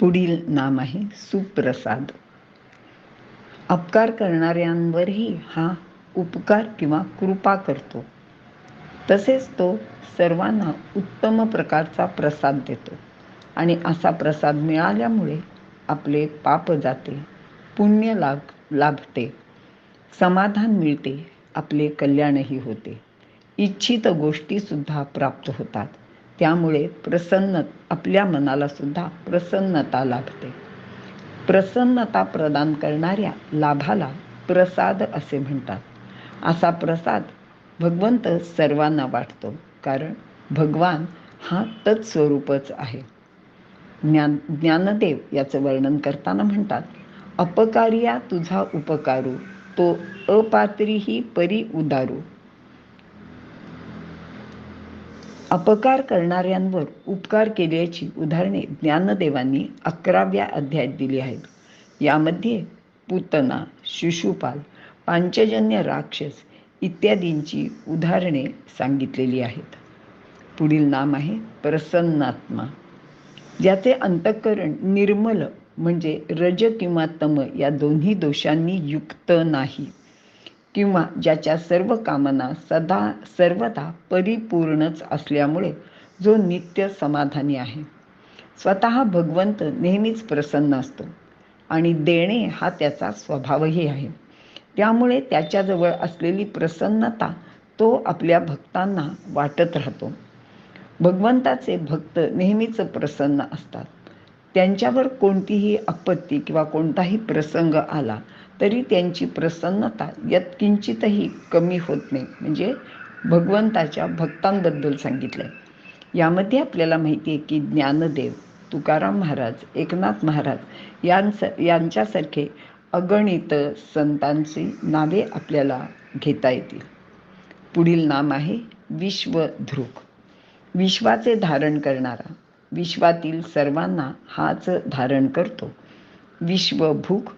पुढील नाम आहे सुप्रसाद. अपकार करणाऱ्यांवरही हा उपकार किंवा कृपा करतो. तसेच तो सर्वांना उत्तम प्रकारचा प्रसाद देतो आणि असा प्रसाद मिळाल्यामुळे आपले पाप जाते पुण्य लाभ लाभते समाधान मिळते आपले कल्याणही होते. इच्छित गोष्टीसुद्धा प्राप्त होतात. त्यामुळे प्रसन्न आपल्या मनाला सुद्धा प्रसन्नता लाभते. प्रसन्नता प्रदान करणाऱ्या लाभाला प्रसाद असे म्हणतात. असा प्रसाद भगवंत सर्वांना वाटतो कारण भगवान हा तत्स्वरूपच आहे. ज्ञान ज्ञानदेव याचं वर्णन करताना म्हणतात अपकार्या तुझा उपकारू तो अपात्रीही परी उदारू. अपकार करणाऱ्यांवर उपकार केल्याची उदाहरणे ज्ञानदेवांनी अकराव्या अध्यायात दिली आहेत. यामध्ये पुतना शिशुपाल पांचजन्य राक्षस इत्यादींची उदाहरणे सांगितलेली आहेत. पुढील नाम आहे प्रसन्नात्मा. ज्याचे अंतःकरण निर्मल म्हणजे रज किंवा तम या दोन्ही दोषांनी युक्त नाही. किंवा ज्याच्या सर्व कामना सदा सर्वदा परिपूर्णच असल्यामुळे जो नित्य समाधानी आहे. स्वतः भगवंत नेहमीच प्रसन्न असतो आणि देणे हा त्याचा स्वभावही आहे. त्यामुळे त्याच्याजवळ असलेली प्रसन्नता तो आपल्या भक्तांना वाटत राहतो. भगवंताचे भक्त नेहमीच प्रसन्न असतात. त्यांच्यावर कोणतीही आपत्ती किंवा कोणताही प्रसंग आला तरी त्यांची प्रसन्नता यत्किंचितही कमी होत नाही. म्हणजे भगवंताच्या भक्तांबद्दल सांगितलं आहे यामध्ये आपल्याला माहिती आहे की ज्ञानदेव तुकाराम महाराज एकनाथ महाराज यांचं यांच्यासारखे अगणित संतांची नावे आपल्याला घेता येतील. पुढील नाम आहे विश्वध्रुक विश्वाचे धारण करणारा विश्वातील सर्वांना हाच धारण करतो. विश्वभूक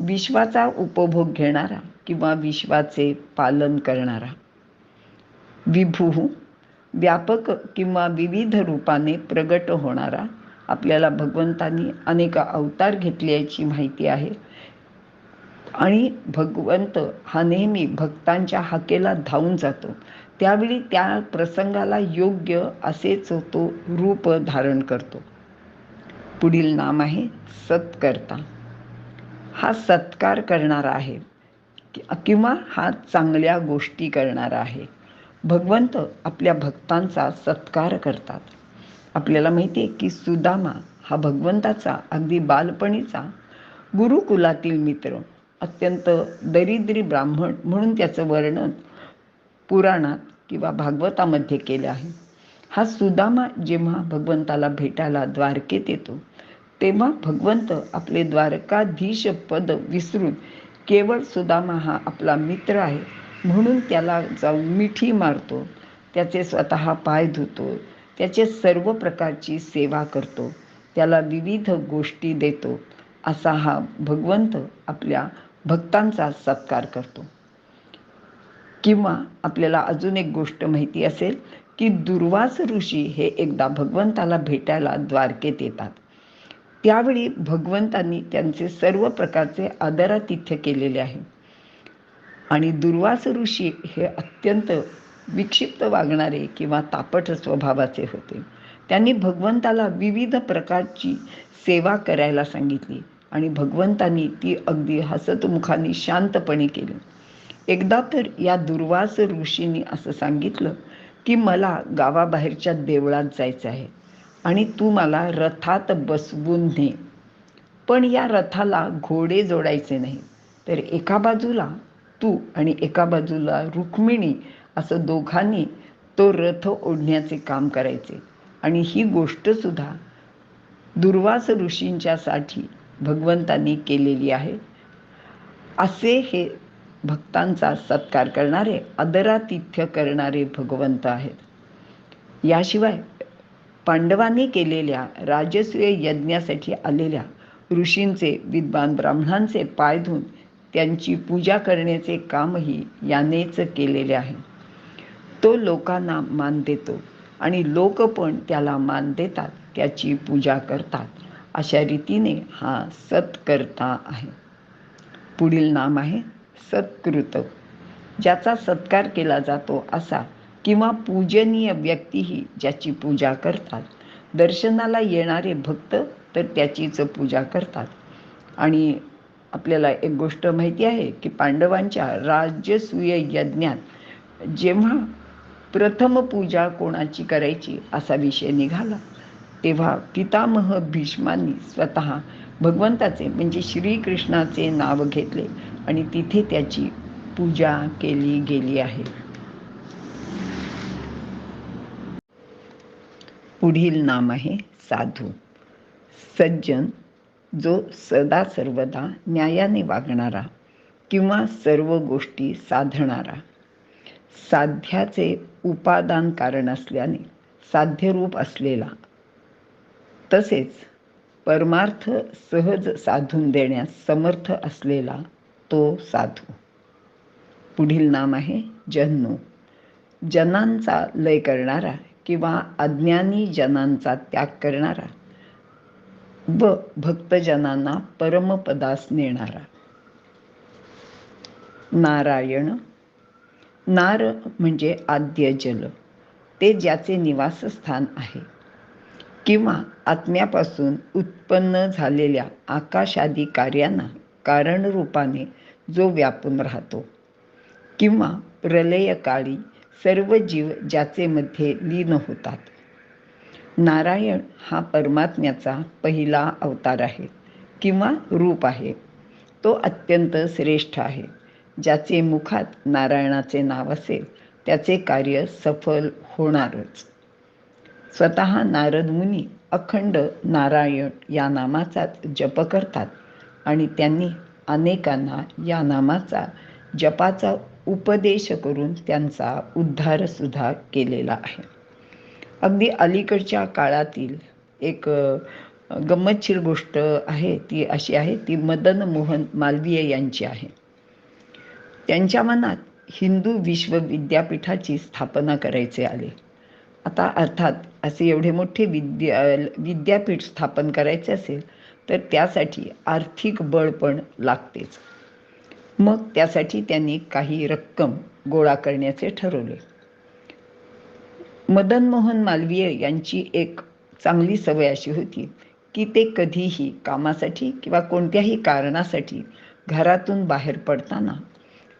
विश्वाचा उपभोग घेणारा किंवा विश्वाचे पालन करणारा. विभू व्यापक किंवा विविध रूपाने प्रगट होणारा आपल्याला भगवंतांनी अनेक अवतार घेतल्याची माहिती आहे. आणि भगवंत हा नेहमी भक्तांच्या हाकेला धावून जातो. त्यावेळी त्या प्रसंगाला योग्य असेच तो रूप धारण करतो. पुढील नाम आहे सत्कर्ता. हा सत्कार करणारा आहे. किंवा हा चांगल्या गोष्टी करणारा आहे. भगवंत आपल्या भक्तांचा सत्कार करतात. आपल्याला माहिती आहे की सुदामा हा भगवंताचा अगदी बालपणीचा गुरुकुलातील मित्र अत्यंत दरिद्री ब्राह्मण म्हणून त्याचं वर्णन पुराणात किंवा भागवतामध्ये केलं आहे. हा सुदामा जेव्हा भगवंताला भेटायला द्वारकेत येतो तेव्हा भगवंत आपले द्वारकाधीश पद विसरून केवळ सुदामा हा आपला मित्र आहे. म्हणून त्याला जाऊन मिठी मारतो. त्याचे स्वतः पाय धुतो. त्याचे सर्व प्रकारची सेवा करतो. त्याला विविध गोष्टी देतो. असा हा भगवंत आपल्या भक्तांचा सत्कार करतो. किंवा आपल्याला अजून एक गोष्ट माहिती असेल की दुर्वास ऋषी हे एकदा भगवंताला भेटायला द्वारकेत येतात. त्यावेळी भगवंतांनी त्यांचे सर्व प्रकारचे आदरातिथ्य केलेले आहे. आणि दुर्वास ऋषी हे अत्यंत विक्षिप्त वागणारे किंवा तापट स्वभावाचे होते. त्यांनी भगवंताला विविध प्रकारची सेवा करायला सांगितली आणि भगवंतांनी ती अगदी हसतमुखाने शांतपणे केली. एकदा तर या दुर्वास ऋषींनी असं सांगितलं की मला गावाबाहेरच्या देवळात जायचं आहे. आणि तू मला रथात बसवून ने पण या रथाला घोडे जोडायचे नाही. तर एका बाजूला तू आणि एका बाजूला रुक्मिणी असं दोघांनी तो रथ ओढण्याचे काम करायचे. आणि ही गोष्टसुद्धा दुर्वास ऋषींच्यासाठी भगवंतांनी केलेली आहे. असे हे भक्तांचा सत्कार करणारे आदरातिथ्य करणारे भगवंत आहेत. याशिवाय पांडवांनी केलेल्या राजसूय यज्ञासाठी आलेल्या ऋषींचे विद्वान ब्राह्मणांचे पाय धुवून त्यांची पूजा करण्याचे कामही यानेच केलेले आहे. तो लोकांना मान देतो आणि लोक पण त्याला मान देतात त्याची पूजा करतात. अशा रीतीने हा सत्कर्ता आहे. पुढील नाम आहे सत्कृत. ज्याचा सत्कार केला जातो असा किंवा पूजनीय व्यक्तीही ज्याची पूजा करतात. दर्शनाला येणारे भक्त तर त्याचीच पूजा करतात. आणि आपल्याला एक गोष्ट माहिती आहे की पांडवांच्या राजसूय यज्ञात जेव्हा प्रथम पूजा कोणाची करायची असा विषय निघाला तेव्हा पितामह भीष्मांनी स्वतः भगवंताचे म्हणजे श्रीकृष्णाचे नाव घेतले आणि तिथे त्याची पूजा केली गेली आहे. पुढील नाम आहे साधू. सज्जन जो सदा सर्वदा न्यायाने वागणारा किंवा सर्व गोष्टी साधणारा. साध्याचे उपादान कारण असल्याने साध्यरूप असलेला. तसेच परमार्थ सहज साधून देण्यास समर्थ असलेला तो साधू. पुढील नाम आहे जन्नू. जनांचा लय करणारा किंवा अज्ञानी जनांचा त्याग करणारा व भक्तजनांना परमपदास नेणारा. नारायण नार म्हणजे आद्य जल ते ज्याचे निवासस्थान आहे. किंवा आत्म्यापासून उत्पन्न झालेल्या आकाशादी कार्यांना कारणरूपाने जो व्यापून राहतो. किंवा प्रलयकाळी सर्व जीव ज्याचे मध्ये लीन होतात. नारायण हा परमात्म्याचा पहिला अवतार आहे किंवा रूप आहे. तो अत्यंत श्रेष्ठ आहे. ज्याचे मुखात नारायणाचे नाव असेल त्याचे कार्य सफल होणारच. स्वतः नारद मुनी अखंड नारायण या नामाचाच जप करतात आणि त्यांनी अनेकांना या नामाचा जपाचा उपदेश करून त्यांचा उद्धार सुद्धा केलेला आहे. अगदी अलीकडच्या काळातील एक गंमतशीर गोष्ट आहे ती अशी आहे ती मदन मोहन मालवीय यांची आहे. त्यांच्या मनात हिंदू विश्वविद्यापीठाची स्थापना करायचे आले. आता अर्थात असे एवढे मोठे विद्या विद्यापीठ स्थापन करायचे असेल तर त्यासाठी आर्थिक बळ पण लागतेच. मग त्यासाठी त्यांनी काही रक्कम गोळा करण्याचे ठरवले. मदन मोहन मालवीय यांची एक चांगली सवय अशी होती की ते कधीही कामासाठी किंवा कोणत्याही कारणासाठी घरातून बाहेर पडताना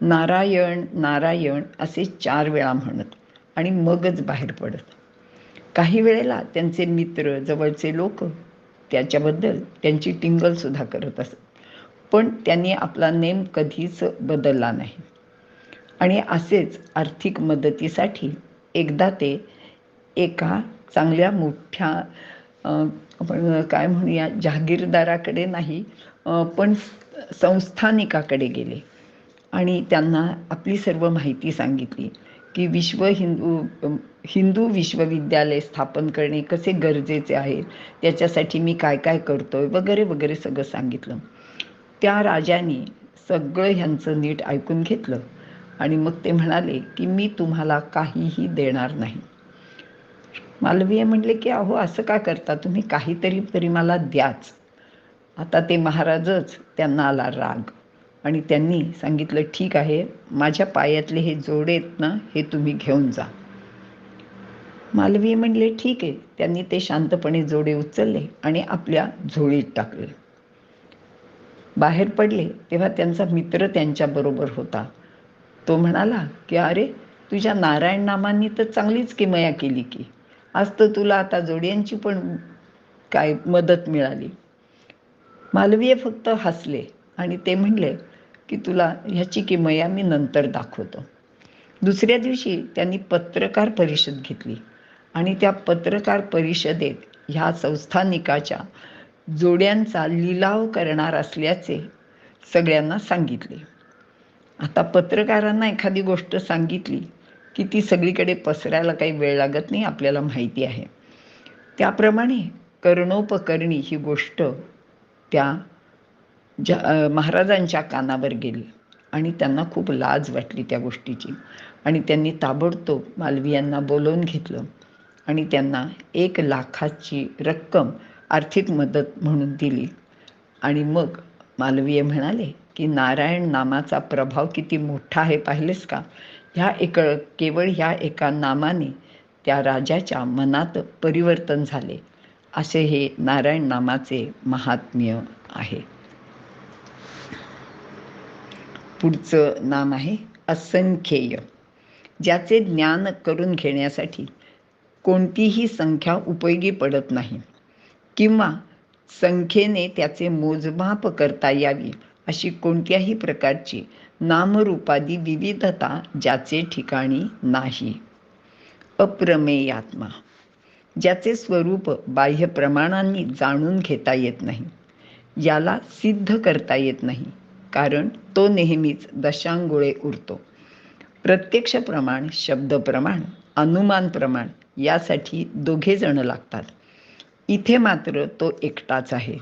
नारायण नारायण असे चार वेळा म्हणत आणि मगच बाहेर पडत. काही वेळेला त्यांचे मित्र जवळचे लोक त्याच्याबद्दल त्यांची टिंगलसुद्धा करत असत. पण त्यांनी आपला नेम कधीच बदलला नाही. आणि असेच आर्थिक मदतीसाठी एकदा ते एका चांगल्या मोठ्या आपण काय म्हणूया जहागीरदाराकडे नाही पण संस्थानिकाकडे गेले. आणि त्यांना आपली सर्व माहिती सांगितली की विश्व हिंदू हिंदू विश्वविद्यालय स्थापन करणे कसे गरजेचे आहे? त्याच्यासाठी मी काय काय करतोय? वगैरे वगैरे सगळं सांगितलं. त्या राजाने सगळं ह्यांचं नीट ऐकून घेतलं आणि मग ते म्हणाले की मी तुम्हाला काहीही देणार नाही. मालवीय म्हणले की अहो असं का करता? तुम्ही काहीतरी तरी मला द्याच. आता ते महाराजच त्यांना आला राग आणि त्यांनी सांगितलं ठीक आहे माझ्या पायातले हे जोडे आहेत ना हे तुम्ही घेऊन जा. मालवीय म्हणले ठीक आहे. त्यांनी ते शांतपणे जोडे उचलले आणि आपल्या झोळीत टाकले. बाहेर पडले तेव्हा त्यांचा मित्र त्यांच्याबरोबर होता. तो म्हणाला की अरे तुझ्या नारायण नामांनी तर चांगलीच किमया केली की. आज तर तुला आता जोड्यांची पण काय मदत मिळाली. मालवीय फक्त हसले आणि ते म्हणले की तुला ह्याची किमया मी नंतर दाखवतो. दुसऱ्या दिवशी त्यांनी पत्रकार परिषद घेतली आणि त्या पत्रकार परिषदेत ह्या संस्थानिकाच्या जोड्यांचा लिलाव करणार असल्याचे सगळ्यांना सांगितले. आता पत्रकारांना एखादी गोष्ट सांगितली की ती सगळीकडे पसरायला काही वेळ लागत नाही आपल्याला माहिती आहे. त्याप्रमाणे कर्णोपकरणी ही गोष्ट त्या ज्या महाराजांच्या कानावर गेली आणि त्यांना खूप लाज वाटली त्या गोष्टीची. आणि त्यांनी ताबडतोब मालवीयांना बोलवून घेतलं आणि त्यांना एक लाखाची रक्कम आर्थिक मदत म्हणून दिली. आणि मग मालवीय म्हणाले की नारायण नामाचा प्रभाव किती मोठा आहे पाहिलेस का? ह्या एक केवळ ह्या एका नामाने त्या राजाच्या मनात परिवर्तन झाले. असे हे नारायण नामाचे महात्म्य आहे. पुढचं नाम आहे असंख्येय. ज्याचे ज्ञान करून घेण्यासाठी कोणतीही संख्या उपयोगी पडत नाही. किंवा संख्येने त्याचे मोजमाप करता यावी अशी कोणत्याही प्रकारची नामरूपादी विविधता ज्याचे ठिकाणी नाही. अप्रमेयात्मा. ज्याचे स्वरूप बाह्य प्रमाणांनी जाणून घेता येत नाही. याला सिद्ध करता येत नाही कारण तो नेहमीच दशांगुळे उरतो. प्रत्यक्ष प्रमाण शब्द प्रमाण अनुमान प्रमाण यासाठी दोघे जण लागतात. इथे मात्र तो एकटाच आहे.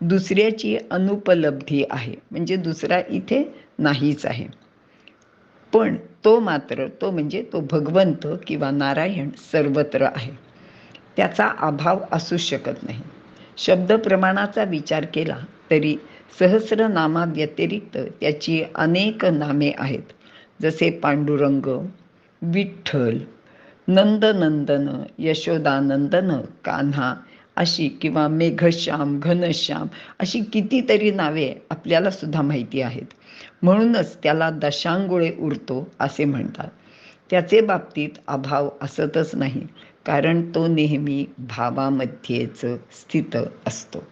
दुसऱ्याची अनुपलब्धी आहे म्हणजे दुसरा इथे नाहीच आहे. पण तो मात्र तो म्हणजे तो भगवंत किंवा नारायण सर्वत्र आहे. त्याचा अभाव असू शकत नाही. शब्द प्रमाणाचा विचार केला तरी सहस्र नामा व्यतिरिक्त त्याची अनेक नामे आहेत. जसे पांडुरंग विठ्ठल नंदनंदन यशोदानंदन कान्हा अशी किंवा मेघश्याम घनश्याम अशी कितीतरी नावे आपल्याला सुद्धा माहिती आहेत. म्हणूनच त्याला दशांगुळे उरतो असे म्हणतात. त्याचे बाबतीत अभाव असतच नाही कारण तो नेहमी भावामध्येच स्थित असतो.